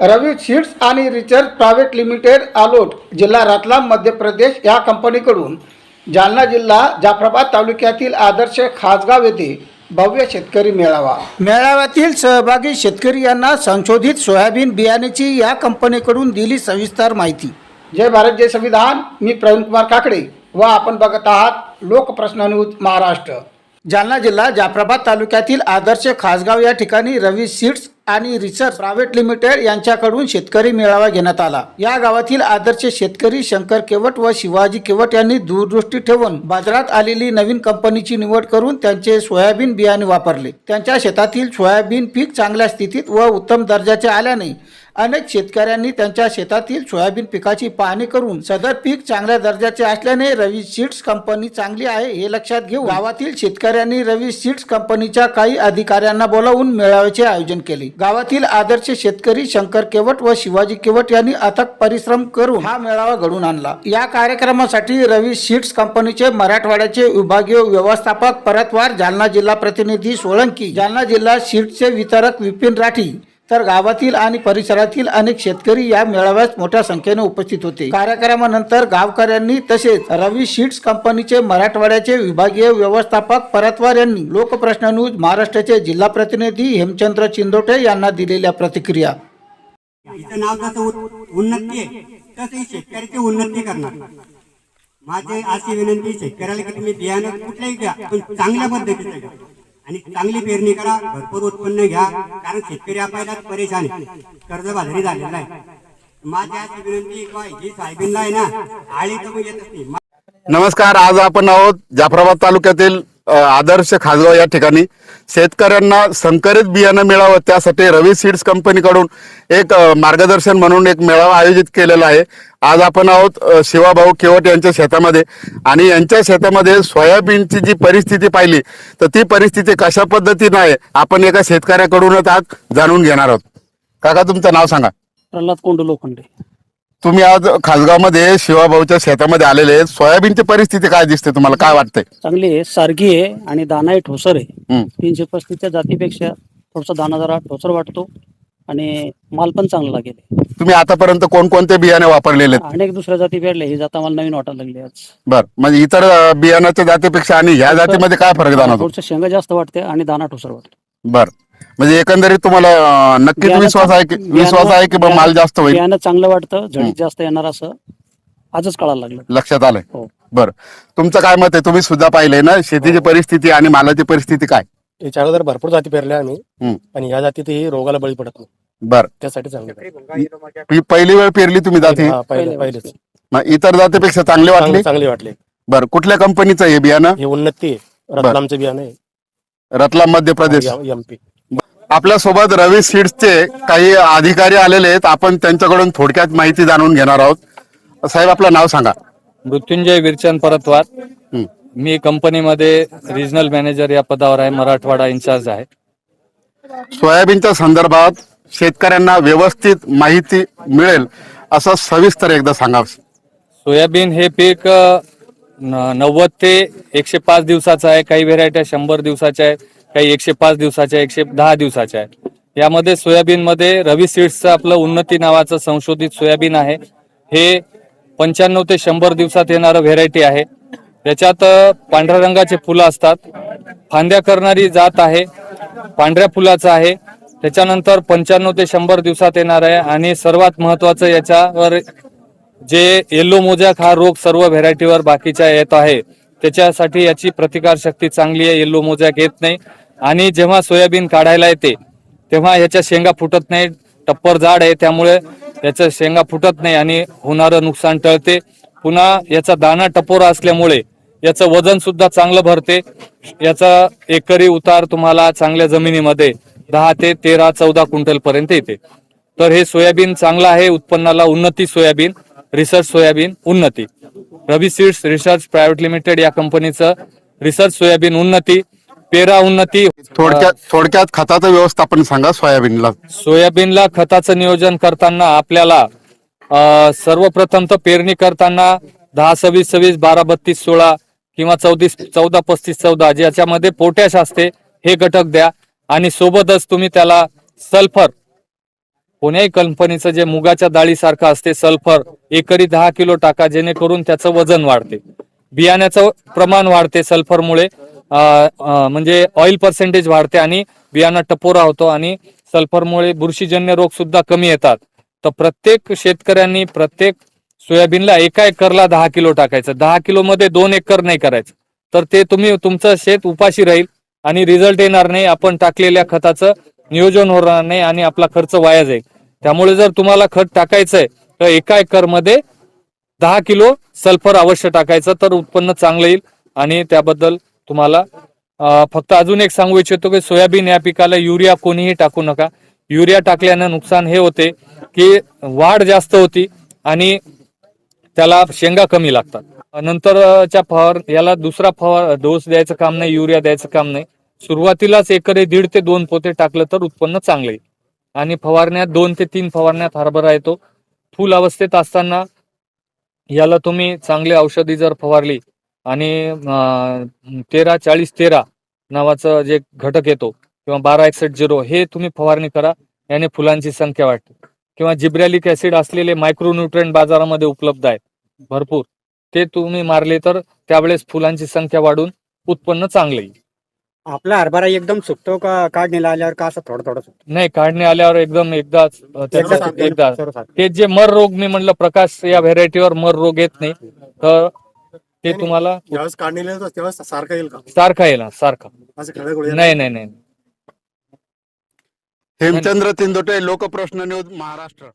रवी seeds आणि research private limited Alot जिल्हा रतलाम मध्य प्रदेश या कंपनीकडून जालना जिल्हा जाफराबाद तालुक्यातील आदर्श खासगाव येथे भव्य शेतकरी मेळावा. मेळाव्यातील सहभागी शेतकरी यांना संशोधित सोयाबीन बियाण्याची या कंपनीकडून दिली सविस्तर माहिती. जय भारत जय संविधान. मी प्रवीण कुमार काकडे व आपण बघत आहात लोकप्रश्न न्यूज महाराष्ट्र. जालना जिल्हा जाफराबाद तालुक्यातील आदर्श खासगाव या ठिकाणी Ravi seeds and research private limited यांच्याकडून शेतकरी मेळावा घेण्यात आला. या गावातील आदर्श शेतकरी शंकर केवट व शिवाजी केवट यांनी दूरदृष्टी ठेवून बाजारात आलेली नवीन कंपनीची निवड करून त्यांचे सोयाबीन बियाणे वापरले. त्यांच्या शेतातील सोयाबीन पीक चांगल्या स्थितीत व उत्तम दर्जाचे आल्याने अनेक शेतकऱ्यांनी त्यांच्या शेतातील सोयाबीन पिकाची पाहणी करून सदर पीक चांगल्या दर्जाचे असल्याने रवी सीड्स कंपनी चांगली आहे हे लक्षात घेऊन गावातील शेतकऱ्यांनी रवी सीड्स कंपनीच्या काही अधिकाऱ्यांना बोलावून मेळाव्याचे आयोजन केले. गावातील आदर्श शेतकरी शंकर केवट व शिवाजी केवट यांनी अथक परिश्रम करून हा मेळावा घडून आणला. या कार्यक्रमासाठी रवी सीड्स कंपनीचे मराठवाड्याचे विभागीय व्यवस्थापक परतवार जालना जिल्हा प्रतिनिधी सोळंकी जालना जिल्हा सीड्सचे वितरक विपिन राठी तर गावातील आणि परिसरातील अनेक शेतकरी या मेळाव्यात मोठ्या संख्येने उपस्थित होते. कार्यक्रमानंतर गावकऱ्यांनी तसेच रवी सीड्स कंपनीचे मराठवाड्याचे विभागीय व्यवस्थापक परतवार यांनी लोकप्रश्न न्यूज महाराष्ट्राचे जिल्हा प्रतिनिधी हेमचंद्र चिंदोटे यांना दिलेल्या प्रतिक्रिया. उन्नती शेतकऱ्याची उन्नती करणार? माझे अशी विनंती शेतकऱ्याला की तुम्ही बियाणं कुठल्याही द्या पण चांगल्या पद्धतीचं आणि चांगली पेरणी करा भरपूर उत्पन्न घ्या कारण शेतकरी आपल्याला परेशान कर्जबाजारी झालेला आहे. विनंती साहेबींना आहे ना आळी तर नमस्कार आज आपण आहोत जाफराबाद तालुक्यातील आदर्श खाजवा या ठिकाणी. शेतकऱ्यांना संकरित बियाणं मिळावं त्यासाठी रवी सीड्स कंपनीकडून एक मार्गदर्शन म्हणून एक मेळावा आयोजित केलेला आहे. आज आपण आहोत शिवाभाऊ केवट यांच्या शेतामध्ये. आणि यांच्या शेतामध्ये सोयाबीनची जी परिस्थिती पाहिली तर ती परिस्थिती कशा पद्धतीनं आहे आपण एका शेतकऱ्याकडूनच आज जाणून घेणार आहोत. काका तुमचं नाव सांगा. प्रल्हाद कोंडू लोखंडे. तुम्ही आज खासगावमध्ये शिवाभाऊच्या शेतामध्ये आलेले आहेत. सोयाबीनची परिस्थिती काय दिसते तुम्हाला? काय वाटतंय? चांगली आहे. सारखी आहे आणि दाना आहे ठोसर आहे. तीनशे पस्तीसच्या जातीपेक्षा थोडासा दाना जरा ठोसर वाटतो आणि माल पण चांगला लागेल. तुम्ही आतापर्यंत कोणकोणते बियाणे वापरलेले आहेत? अनेक दुसऱ्या जाती पेरल्या. ही जाता मला नवीन वाटायला लागली आज. बर. म्हणजे इतर अ, बियाणाच्या जातीपेक्षा आणि ह्या जातीमध्ये काय फरक जाणवतो? थोडस शेंगा जास्त वाटते आणि दाना ठोसर वाटतो. बर. म्हणजे एकंदरीत तुम्हाला अ, नक्कीच विश्वास आहे की विश्वास आहे की बा माल जास्त होईल? चांगलं वाटतं झडीत जास्त येणार असं आजच कळायला लागलं. लक्षात आलंय? हो. बर. तुमचं काय मत आहे? तुम्ही सुद्धा पाहिलंय ना शेतीची परिस्थिती आणि मालाची परिस्थिती काय? याच्या अगोदर भरपूर जाती पेरल्या आम्ही. आणि या जातीतही रोगाला बळी पडत नाही. बर. त्यासाठी चांगलं ही पहिली वेळ पेरली तुम्ही जाती? हा, पहिले पहिले पहिलेच. मग इतर जातीपेक्षा चांगली वाटली? चांगले चांगले वाटले. बर. कुठल्या कंपनीचं हे बियाणं? हे उन्नती आहे. रत्नामचं बियाणं आहे. रतलाम मध्य प्रदेश. एमपी आपल्यासोबत रवी सीड्सचे काही अधिकारी आलेले आहेत. आपण त्यांच्याकडून थोडक्यात माहिती जाणून घेणार आहोत. साहेब आपलं नाव सांगा. मृत्युंजय विरचंद परतवार. मी कंपनीमध्ये रिजनल मॅनेजर या पदावर आहे मराठवाडा इन्चार्ज आहे. सोयाबीनच्या संदर्भात शेतकऱ्यांना व्यवस्थित माहिती मिळेल असं सविस्तर एकदा सांगा. सोयाबीन हे पीक नव्वद ते एकशे पाच दिवसाचं आहे. काही व्हेरायट्या शंभर दिवसाच्या आहेत काही एकशे पाच दिवसाच्या एकशे दहा दिवसाच्या आहेत. यामध्ये सोयाबीन मध्ये रवी सीड्सचं आपलं उन्नती नावाचं संशोधित सोयाबीन आहे. हे पंच्याण्णव ते शंभर दिवसात येणारं व्हेरायटी आहे. याच्यात पांढऱ्या रंगाचे फुलं असतात. फांद्या करणारी जात आहे. पांढऱ्या फुलाचं आहे. त्याच्यानंतर पंच्याण्णव ते शंभर दिवसात येणार आहे. आणि सर्वात महत्वाचं याच्यावर जे येल्लो मोजॅक हा रोग सर्व व्हेरायटीवर बाकीच्या येत आहे. त्याच्यासाठी याची प्रतिकार शक्ती चांगली आहे येल्लो मोजॅक येत नाही. आणि जेव्हा सोयाबीन काढायला येते तेव्हा याच्या शेंगा फुटत नाही. टप्पर जाड आहे त्यामुळे याच्या शेंगा फुटत नाही आणि होणारं नुकसान टळते. पुन्हा याचा दाणा टपोरा असल्यामुळे याचं वजन सुद्धा चांगलं भरते. याचा एकरी उतार तुम्हाला चांगल्या जमिनीमध्ये दहा ते तेरा चौदा क्विंटल पर्यंत येते. तर हे सोयाबीन चांगलं आहे उत्पन्नाला उन्नती सोयाबीन. रिसर्च सोयाबीन उन्नती. Ravi seeds research private limited या कंपनीचं रिसर्च सोयाबीन उन्नती पेरा उन्नती. थोडक्यात थोडक्यात खताचं व्यवस्थापन सांगा सोयाबीनला. सोयाबीनला खताचं नियोजन करताना आपल्याला अ, सर्वप्रथम तर पेरणी करताना दहा सव्वीस सव्वीस बारा बत्तीस सोळा किंवा चौतीस चौदा पस्तीस चौदा ज्याच्यामध्ये पोटॅश असते हे घटक द्या. आणि सोबतच तुम्ही त्याला सल्फर कोण्याही कंपनीचं जे मुगाच्या डाळीसारखं असते सल्फर एकरी दहा किलो टाका जेणेकरून त्याचं वजन वाढते. बियाण्याचं प्रमाण वाढते सल्फरमुळे. म्हणजे ऑइल पर्सेंटेज वाढते आणि बियाणा टपोरा होतो आणि सल्फरमुळे बुरशीजन्य रोग सुद्धा कमी येतात. तर प्रत्येक शेतकऱ्यांनी प्रत्येक सोयाबीनला एका एकरला दहा किलो टाकायचं. दहा किलोमध्ये दोन एकर नाही करायचं. तर ते तुम्ही तुमचं शेत उपाशी राहील आणि रिझल्ट येणार नाही. आपण टाकलेल्या खताचं नियोजन होणार नाही आणि आपला खर्च वाया जाईल. त्यामुळे जर तुम्हाला खत टाकायचंय तर एका एकरमध्ये दहा किलो सल्फर अवश्य टाकायचं तर उत्पन्न चांगलं येईल. आणि त्याबद्दल तुम्हाला फक्त अजून एक सांगू इच्छितो की सोयाबीन या पिकाला युरिया कोणीही टाकू नका. युरिया टाकल्यानं नुकसान हे होते की वाढ जास्त होती आणि त्याला शेंगा कमी लागतात. नंतरच्या फवार याला दुसरा फवार डोस द्यायचं काम नाही युरिया द्यायचं काम नाही. सुरुवातीलाच एकरी दीड ते दोन पोते टाकलं तर उत्पन्न चांगले. आणि फवारण्यात दोन ते तीन फवारण्यात हरभरा येतो. फुल अवस्थेत असताना याला तुम्ही चांगली औषधी जर फवारली आणि तेरा चाळीस तेरा नावाचं जे घटक येतो किंवा बारा एकसठ झिरो हे तुम्ही फवारणी करा. याने फुलांची संख्या वाढते. किंवा जिब्रॅलिक ऍसिड असलेले मायक्रोन्युट्रिएंट बाजारामध्ये उपलब्ध आहेत. भरपूर. ते तुम्ही मारले तर त्यावेळेस फुलांची संख्या वाढून उत्पन्न चांगलं येईल. आपला हरभरा एकदम सुकतो का काढणीला आल्यावर का असं थोडं थोडं सुकतो? नाही काढणे आल्यावर एकदम एकदाच अं, त्याचं एकदा-. ते जे मर रोग मी म्हणलं प्रकाश या व्हेरायटीवर मर रोग येत नाही. तर ते तुम्हाला ज्यावेळेस येतो तेव्हा सारखा येईल का? सारखा येईल हा, सारखा. असं खडे नाही नाही नाही. हेमचंद्र तिंदोटे लोकप्रश्न न्यूज महाराष्ट्र.